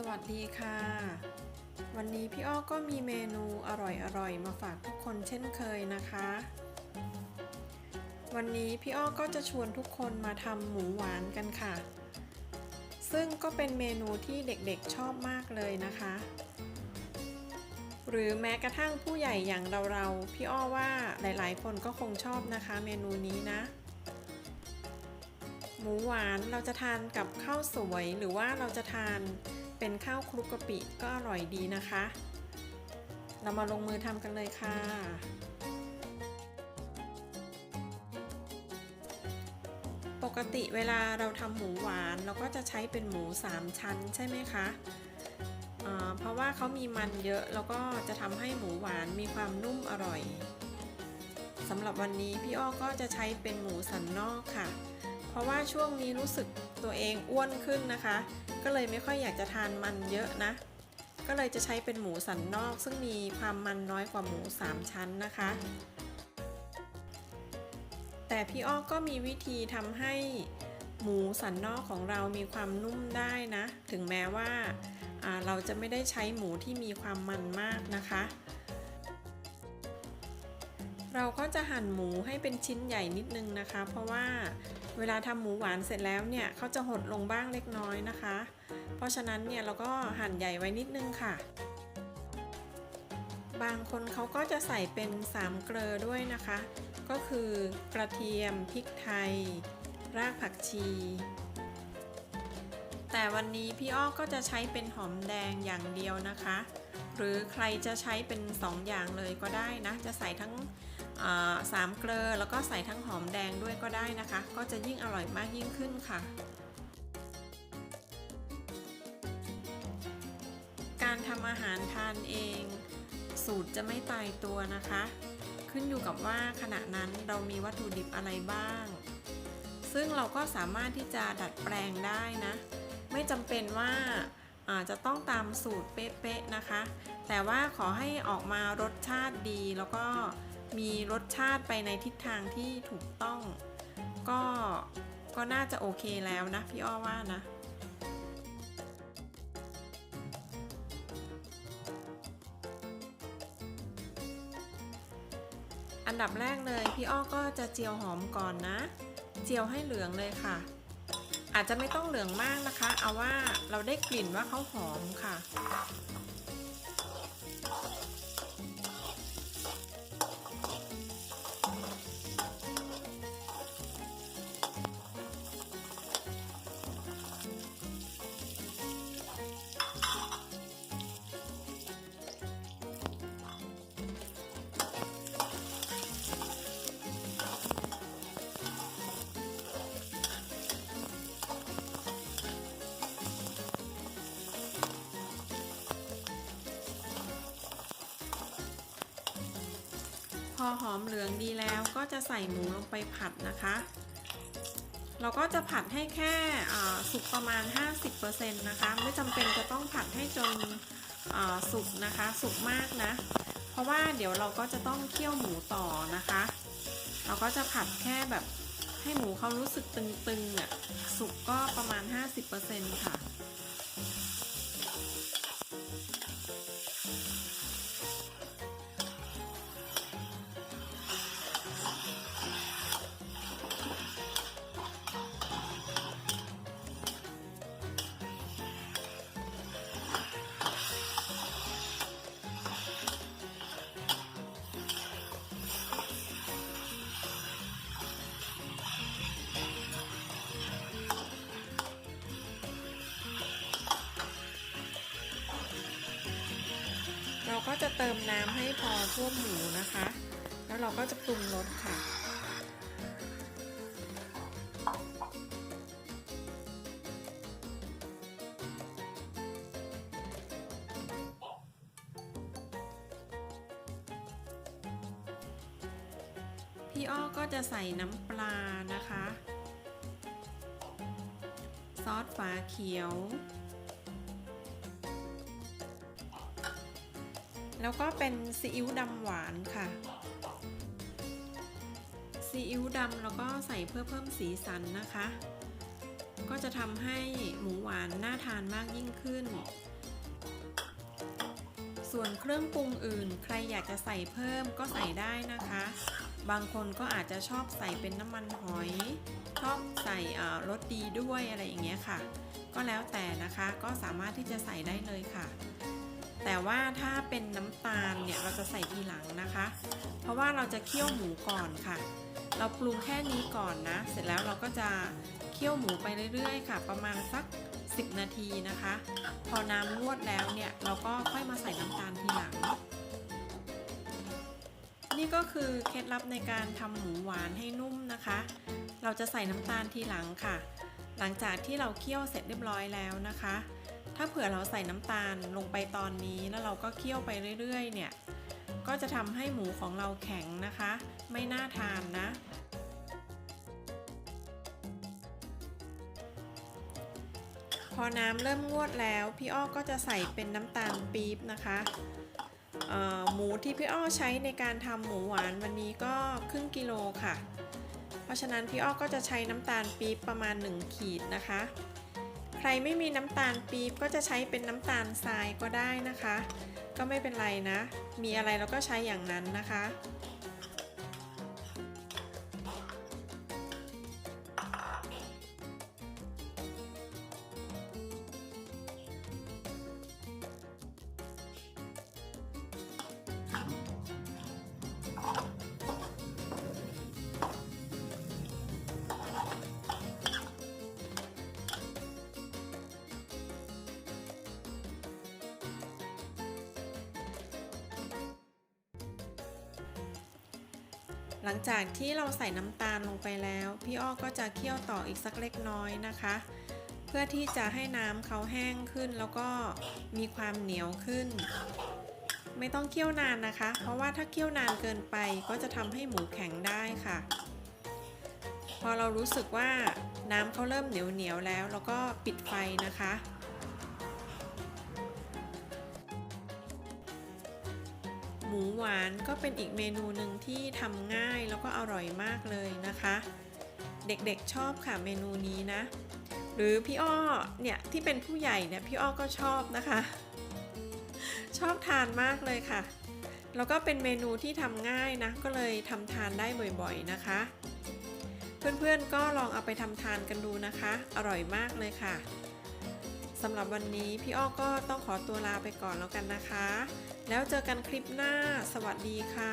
สวัสดีค่ะ วันนี้พี่อ้อก็มีเมนูอร่อยๆ มาฝากทุกคนเช่นเคยนะคะ วันนี้พี่อ้อก็จะชวนทุกคนมาทำหมูหวานกันค่ะ ซึ่งก็เป็นเมนูที่เด็กๆชอบมากเลยนะคะ หรือแม้กระทั่งผู้ใหญ่อย่างเราๆ พี่อ้อว่าหลายๆ คนก็คงชอบนะคะเมนูนี้นะหมูหวานเราจะทานกับข้าวสวยหรือว่าเราจะทาน เป็นข้าวคลุกกะปิก็อร่อยดีนะคะ เรามาลงมือทำกันเลยค่ะ ปกติเวลาเราทำหมูหวาน เราก็จะใช้เป็นหมู 3 ชั้นใช่ไหมคะเพราะว่าเขามีมันเยอะแล้วก็จะทำให้หมูหวานมีความนุ่มอร่อยสำหรับวันนี้พี่อ้อก็จะใช้เป็นหมูสันนอกค่ะ เพราะว่าช่วงนี้รู้สึก ตัวเองอ้วนขึ้นนะคะ ก็เลยไม่ค่อยอยากจะทานมันเยอะนะ ก็เลยจะใช้เป็นหมูสันนอก ซึ่งมีความมันน้อยกว่าหมู 3 ชั้นนะคะ แต่พี่อ้อก็มีวิธีทำให้หมูสันนอกของเรามีความนุ่มได้นะ ถึงแม้ว่าอ่าเราจะไม่ได้ใช้หมูที่มีความมันมากนะคะ เราก็จะหั่นหมูให้เป็นชิ้นใหญ่นิดนึงนะคะ เพราะว่า เวลาทำหมูหวานเสร็จแล้วเนี่ยเขาจะหดลงบ้างเล็กน้อยนะคะ เพราะฉะนั้นเนี่ยเราก็หั่นใหญ่ไว้นิดนึงค่ะ บางคนเขาก็จะใส่เป็นสามเกลอด้วยนะคะ ก็คือกระเทียมพริกไทย รากผักชี แต่วันนี้พี่อ้อก็จะใช้เป็นหอมแดงอย่างเดียวนะคะ หรือใครจะใช้เป็นสองอย่างเลยก็ได้นะ จะใส่ทั้ง สามเกลือแล้วก็ใส่ทั้งหอมแดงด้วยก็ได้นะคะ ก็จะยิ่งอร่อยมากยิ่งขึ้นค่ะ การทำอาหารทานเอง สูตรจะไม่ตายตัวนะคะ ขึ้นอยู่กับว่าขณะนั้นเรามีวัตถุดิบอะไรบ้าง ซึ่งเราก็สามารถที่จะดัดแปลงได้นะ ไม่จำเป็นว่าอาจะต้องตามสูตรเป๊ะๆนะคะ แต่ว่าขอให้ออกมารสชาติดีแล้วก็ มีรสชาติไปในทิศทางที่ถูกต้อง ก็ก็น่าจะโอเคแล้วนะ พี่อ้อว่านะอันดับแรกเลยพี่อ้อก็จะเจียวหอมก่อนนะ เจียวให้เหลืองเลยค่ะ อาจจะไม่ต้องเหลืองมากนะคะ เอาว่าเราได้กลิ่นว่าเขาหอมค่ะ อหอมเหลืองดีแล้วก็จะใส่หมูลงไปผัดนะคะ เราก็จะผัดให้แค่สุกประมาณ 50%นะคะ ไม่จำเป็นจะต้องผัดให้จนสุกนะคะ สุกมากนะ เพราะว่าเดี๋ยวเราก็จะต้องเคี่ยวหมูต่อนะคะ เราก็จะผัดแค่แบบให้หมูเขารู้สึกตึงๆอะ สุกก็ประมาณ 50%ค่ะ จะเติมน้ำให้พอท่วมหมูนะคะ แล้วเราก็จะปรุงรสค่ะ พี่อ้อก็จะใส่น้ำปลานะคะ ซอสฝาเขียว แล้วก็เป็นซีอิ๊วดำหวานค่ะซีอิ๊วดำแล้วก็ใส่เพื่อเพิ่มสีสันนะคะ ก็จะทำให้หมูหวานน่าทานมากยิ่งขึ้น ส่วนเครื่องปรุงอื่น ใครอยากจะใส่เพิ่มก็ใส่ได้นะคะ บางคนก็อาจจะชอบใส่เป็นน้ำมันหอย ชอบใส่รสดีด้วยอะไรอย่างเงี้ยค่ะ ก็แล้วแต่นะคะก็สามารถที่จะใส่ได้เลยค่ะ แต่ว่าถ้าเป็นน้ำตาลเนี่ยเราจะใส่ทีหลังนะคะ เพราะว่าเราจะเคี่ยวหมูก่อนค่ะ เราปรุงแค่นี้ก่อนนะ เสร็จแล้วเราก็จะเคี่ยวหมูไปเรื่อยๆ ค่ะ ประมาณสัก 10 นาทีนะคะ พอน้ำงวดแล้วเนี่ยเราก็ค่อยมาใส่น้ำตาลทีหลัง นี่ก็คือเคล็ดลับในการทำหมูหวานให้นุ่มนะคะ เราจะใส่น้ำตาลทีหลังค่ะ หลังจากที่เราเคี่ยวเสร็จเรียบร้อยแล้วนะคะ ถ้าเผื่อเราใส่น้ำตาลลงไปตอนนี้แล้วเราก็เคี่ยวไปเรื่อยๆ เนี่ย ก็จะทำให้หมูของเราแข็งนะคะ ไม่น่าทานนะ พอน้ำเริ่มงวดแล้ว พี่อ้อก็จะใส่เป็นน้ำตาลปี๊บนะคะหมูที่พี่อ้อใช้ในการทำหมูหวานวันนี้ก็ครึ่งกิโลค่ะ เพราะฉะนั้นพี่อ้อก็จะใช้น้ำตาลปี๊บประมาณ 1 ขีดนะคะ ใครไม่มีน้ำตาลปี๊บก็จะใช้เป็นน้ำตาลทรายก็ได้นะคะ ก็ไม่เป็นไรนะ มีอะไรเราก็ใช้อย่างนั้นนะคะ หลังจากที่เราใส่น้ำตาลลงไปแล้ว พี่อ้อก็จะเคี่ยวต่ออีกสักเล็กน้อยนะคะ เพื่อที่จะให้น้ำเขาแห้งขึ้นแล้วก็มีความเหนียวขึ้น ไม่ต้องเคี่ยวนานนะคะ เพราะว่าถ้าเคี่ยวนานเกินไปก็จะทำให้หมูแข็งได้ค่ะ พอเรารู้สึกว่าน้ำเขาเริ่มเหนียวเหนียวแล้วเราก็ปิดไฟนะคะ มูหวานก็เป็นอีกเมนูหนึ่งที่ทำง่ายแล้วก็อร่อยมากเลยนะคะ เด็กๆชอบค่ะเมนูนี้นะ หรือพี่อ้อเนี่ยที่เป็นผู้ใหญ่เนี่ยพี่อ้อก็ชอบนะคะ ชอบทานมากเลยค่ะ แล้วก็เป็นเมนูที่ทำง่ายนะ ก็เลยทำทานได้บ่อยๆนะคะ เพื่อนๆก็ลองเอาไปทำทานกันดูนะคะ อร่อยมากเลยค่ะสำหรับวันนี้พี่อ้อก็ต้องขอตัวลาไปก่อนแล้วกันนะคะ แล้วเจอกันคลิปหน้า สวัสดีค่ะ